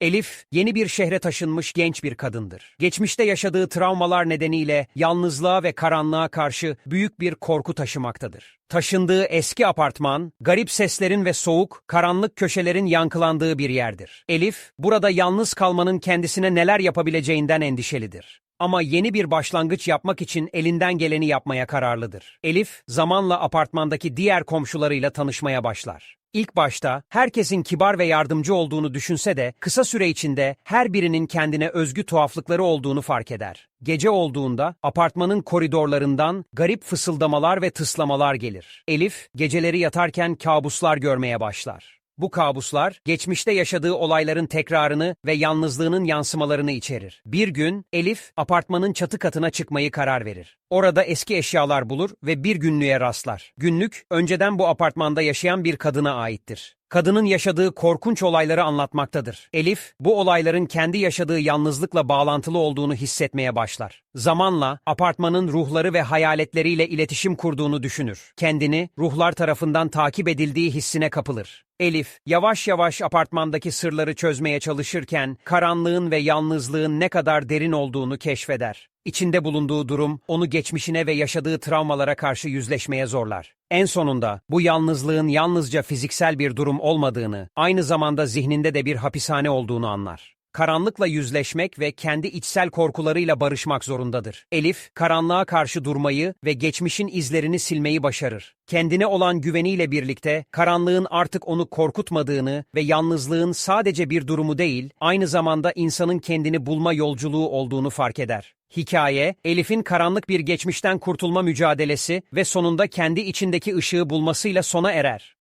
Elif, yeni bir şehre taşınmış genç bir kadındır. Geçmişte yaşadığı travmalar nedeniyle yalnızlığa ve karanlığa karşı büyük bir korku taşımaktadır. Taşındığı eski apartman, garip seslerin ve soğuk, karanlık köşelerin yankılandığı bir yerdir. Elif, burada yalnız kalmanın kendisine neler yapabileceğinden endişelidir. Ama yeni bir başlangıç yapmak için elinden geleni yapmaya kararlıdır. Elif, zamanla apartmandaki diğer komşularıyla tanışmaya başlar. İlk başta herkesin kibar ve yardımcı olduğunu düşünse de kısa süre içinde her birinin kendine özgü tuhaflıkları olduğunu fark eder. Gece olduğunda apartmanın koridorlarından garip fısıldamalar ve tıslamalar gelir. Elif geceleri yatarken kabuslar görmeye başlar. Bu kabuslar, geçmişte yaşadığı olayların tekrarını ve yalnızlığının yansımalarını içerir. Bir gün, Elif, apartmanın çatı katına çıkmayı karar verir. Orada eski eşyalar bulur ve bir günlüğe rastlar. Günlük, önceden bu apartmanda yaşayan bir kadına aittir. Kadının yaşadığı korkunç olayları anlatmaktadır. Elif, bu olayların kendi yaşadığı yalnızlıkla bağlantılı olduğunu hissetmeye başlar. Zamanla, apartmanın ruhları ve hayaletleriyle iletişim kurduğunu düşünür. Kendini, ruhlar tarafından takip edildiği hissine kapılır. Elif, yavaş yavaş apartmandaki sırları çözmeye çalışırken, karanlığın ve yalnızlığın ne kadar derin olduğunu keşfeder. İçinde bulunduğu durum, onu geçmişine ve yaşadığı travmalara karşı yüzleşmeye zorlar. En sonunda, bu yalnızlığın yalnızca fiziksel bir durum olmadığını, aynı zamanda zihninde de bir hapishane olduğunu anlar. Karanlıkla yüzleşmek ve kendi içsel korkularıyla barışmak zorundadır. Elif, karanlığa karşı durmayı ve geçmişin izlerini silmeyi başarır. Kendine olan güveniyle birlikte karanlığın artık onu korkutmadığını ve yalnızlığın sadece bir durumu değil, aynı zamanda insanın kendini bulma yolculuğu olduğunu fark eder. Hikaye, Elif'in karanlık bir geçmişten kurtulma mücadelesi ve sonunda kendi içindeki ışığı bulmasıyla sona erer.